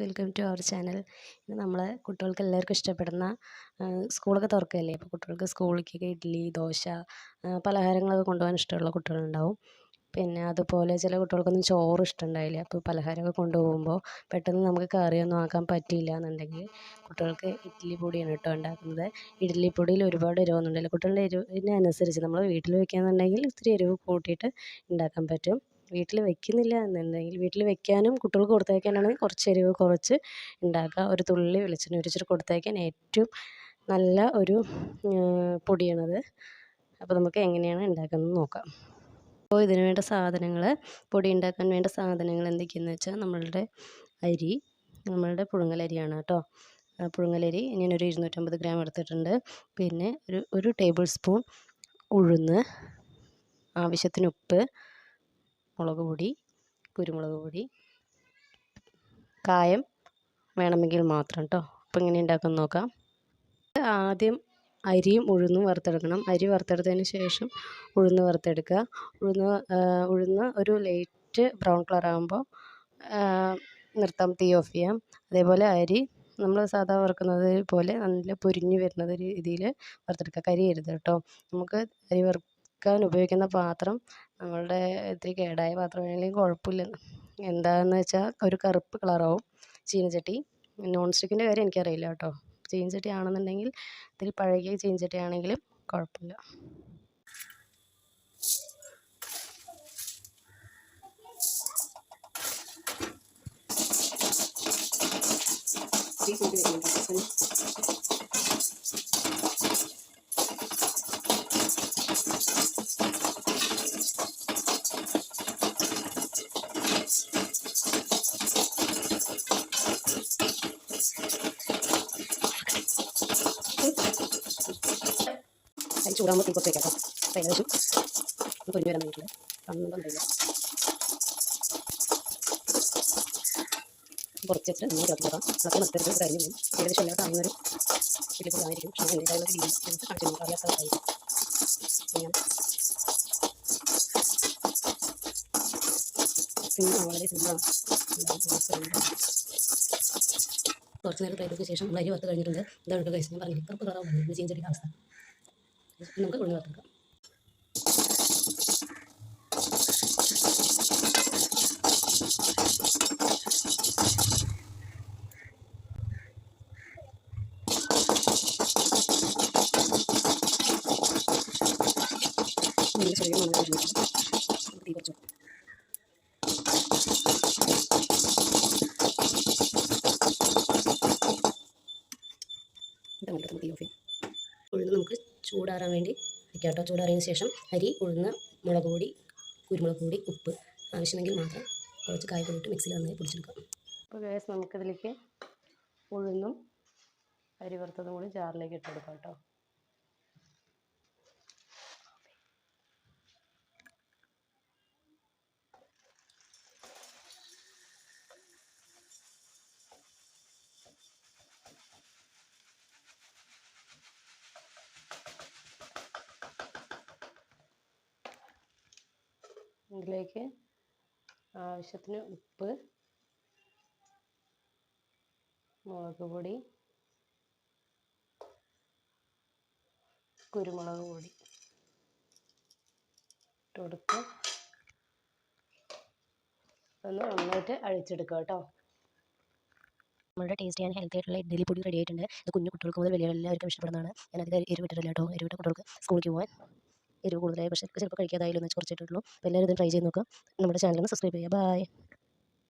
Welcome to our channel ഇന്ന് നമ്മൾ കുട്ടികൾക്ക് എല്ലാവർക്കും ഇഷ്ടപ്പെടുന്ന സ്കൂളൊക്കെ തുറക്കുകയല്ലേ അപ്പോൾ കുട്ടികൾക്ക് സ്കൂളിലേക്കൊക്കെ ഇഡ്ഡലി ദോശ പലഹാരങ്ങളൊക്കെ കൊണ്ടുപോകാൻ ഇഷ്ടമുള്ള കുട്ടികളുണ്ടാവും. പിന്നെ അതുപോലെ ചില കുട്ടികൾക്കൊന്നും ചോറ് ഇഷ്ടമുണ്ടായില്ല അപ്പോൾ പലഹാരമൊക്കെ കൊണ്ടുപോകുമ്പോൾ പെട്ടെന്ന് നമുക്ക് കറിയൊന്നും ആക്കാൻ പറ്റിയില്ല എന്നുണ്ടെങ്കിൽ കുട്ടികൾക്ക് ഇഡ്ഡലി പൊടിയാണ് കേട്ടോ ഉണ്ടാക്കുന്നത്. ഇഡ്ഡലി പൊടിയിൽ ഒരുപാട് എരിവൊന്നുമില്ല കുട്ടികളുടെ എരിവിനനുസരിച്ച് നമ്മൾ വീട്ടിൽ വെക്കുകയാണെന്നുണ്ടെങ്കിൽ ഇത്തിരി എരിവ് കൂട്ടിയിട്ട് ഉണ്ടാക്കാൻ പറ്റും. വീട്ടിൽ വെക്കുന്നില്ല എന്നുണ്ടെങ്കിൽ വീട്ടിൽ വെക്കാനും കുട്ടികൾക്ക് കൊടുത്തയക്കാനാണെങ്കിൽ കുറച്ച് എരിവ് കുറച്ച് ഉണ്ടാക്കുക. ഒരു തുള്ളി വെളിച്ചെണ്ണ ഒഴിച്ചിട്ട് കൊടുത്തയക്കാൻ ഏറ്റവും നല്ല ഒരു പൊടിയാണത്. അപ്പോൾ നമുക്ക് എങ്ങനെയാണ് ഉണ്ടാക്കുന്നത് നോക്കാം. അപ്പോൾ ഇതിന് വേണ്ട സാധനങ്ങൾ പൊടി ഉണ്ടാക്കാൻ വേണ്ട സാധനങ്ങൾ എന്തൊക്കെയെന്ന് വെച്ചാൽ നമ്മളുടെ അരി നമ്മളുടെ പുഴുങ്ങലരിയാണ് കേട്ടോ. പുഴുങ്ങലരി ഞാനൊരു ഇരുന്നൂറ്റമ്പത് ഗ്രാം എടുത്തിട്ടുണ്ട്. പിന്നെ ഒരു ഒരു ടേബിൾ സ്പൂൺ ഉഴുന്ന് ആവശ്യത്തിന് ഉപ്പ് മുളക് പൊടി കുരുമുളക് പൊടി കായം വേണമെങ്കിൽ മാത്രം കേട്ടോ അപ്പം ഇങ്ങനെ ഉണ്ടാക്കാൻ നോക്കാം. ആദ്യം അരിയും ഉഴുന്നും വറുത്തെടുക്കണം. അരി വറുത്തെടുത്തതിന് ശേഷം ഉഴുന്ന് വറുത്തെടുക്കുക. ഉഴുന്ന് ഉഴുന്ന് ഒരു ലൈറ്റ് ബ്രൗൺ കളർ ആകുമ്പോൾ നിർത്താം തീ ഓഫ് ചെയ്യാം. അതേപോലെ അരി നമ്മൾ സാധാ വറുക്കുന്നത് പോലെ നല്ല പൊരിഞ്ഞ് വരുന്നത് രീതിയിൽ വറുത്തെടുക്കുക. കരിയരുത് കേട്ടോ നമുക്ക് അരി വറു വറുക്കാൻ ഉപയോഗിക്കുന്ന പാത്രം നമ്മളുടെ ഇത്തിരി കേടായ പാത്രമാണെങ്കിലും കുഴപ്പമില്ല. എന്താണെന്ന് വെച്ചാൽ ഒരു കറുപ്പ് കളറാവും ചീനച്ചട്ടി. നോൺ സ്റ്റിക്കിന്റെ കാര്യം എനിക്കറിയില്ല കേട്ടോ. ചീനച്ചട്ടി ആണെന്നുണ്ടെങ്കിൽ ഇത്തിരി പഴകിയ ചീനച്ചട്ടി ആണെങ്കിലും കുഴപ്പമില്ല. അതിന് ചൂടാകുമ്പോൾ തീ കുറച്ച് വയ്ക്കാം അപ്പോൾ ഏകദേശം പൊരിഞ്ഞ് വരാൻ വേണ്ടിയിട്ടുണ്ട് കണ്ണൊന്നും അറിയില്ല കുറച്ച് വെച്ചിട്ട് നമ്മൾ നോക്കാം അതൊക്കെ നിർത്തരുത് കഴിഞ്ഞ് പോകും ഏകദേശം എല്ലാ കാണുന്നൊരു ആയിരിക്കും പക്ഷേ അതിന്റെതായുള്ള രീതി നമുക്ക് കാണിച്ചു നോക്കാം അറിയാത്തതായിരിക്കും സിമ്പിളാണ് വളരെ സിമ്പിളാണ് കുറച്ച് നേരം പ്രയത്നത്തിന് ശേഷം നമ്മൾ അരി വറുത്ത് കഴിഞ്ഞിട്ടുണ്ട്. ഇതാണ് കഴിച്ചു ഞാൻ പറഞ്ഞില്ല കറുപ്പ് കളറാവും ചേഞ്ച് ചീഞ്ചടിയുടെ അവസ്ഥ. നമുക്ക് കുഴഞ്ഞു വറുത്തെടുക്കാം ചെയ്യാം. ഉഴുന്ന് നമുക്ക് ചൂടാറാൻ വേണ്ടി വയ്ക്കാം കേട്ടോ ചൂടാറിയതിന് ശേഷം അരി ഉഴുന്ന് മുളക് പൊടി കുരുമുളക് പൊടി ഉപ്പ് ആവശ്യമെങ്കിൽ മാത്രം കുറച്ച് കായ് ഇട്ട് മിക്സിയിൽ നന്നായി പൊടിച്ചെടുക്കാം. അപ്പോൾ ഗ്യാസ് നമുക്കതിലേക്ക് ഉഴുന്നും അരി വറുത്തതും കൂടി ജാറിലേക്ക് ഇട്ടെടുക്കാം കേട്ടോ ഇതിലേക്ക് ആവശ്യത്തിന് ഉപ്പ് മുളക് പൊടി കുരുമുളക് പൊടി ഇട്ട് കൊടുത്ത് ഒന്ന് നന്നായിട്ട് അഴിച്ചെടുക്കുക കേട്ടോ. നമ്മുടെ ടേസ്റ്റി ആൻഡ് ഹെൽത്തി ആയിട്ടുള്ള ഇഡ്ഡലി പൊടി റെഡി ആയിട്ടുണ്ട്. കുഞ്ഞു കുട്ടികൾക്ക് മുതൽ വലിയ എല്ലാവർക്കും ഇഷ്ടപ്പെടുന്നതാണ് ഞാനധികം എരിവിട്ടിട്ടില്ല കേട്ടോ. എരിവിട്ട കുട്ടികൾക്ക് സ്കൂളിലേക്ക് പോകാൻ എരിവ് കൂടുതലായി പക്ഷേ ചിലപ്പോൾ കഴിക്കാതായാലും എന്ന് അപ്പോൾ എല്ലാവരും ഇത് ട്രൈ ചെയ്ത് നോക്കുക. നമ്മുടെ ചാനലിന് സബ്സ്ക്രൈബ് ചെയ്യുക. ബൈ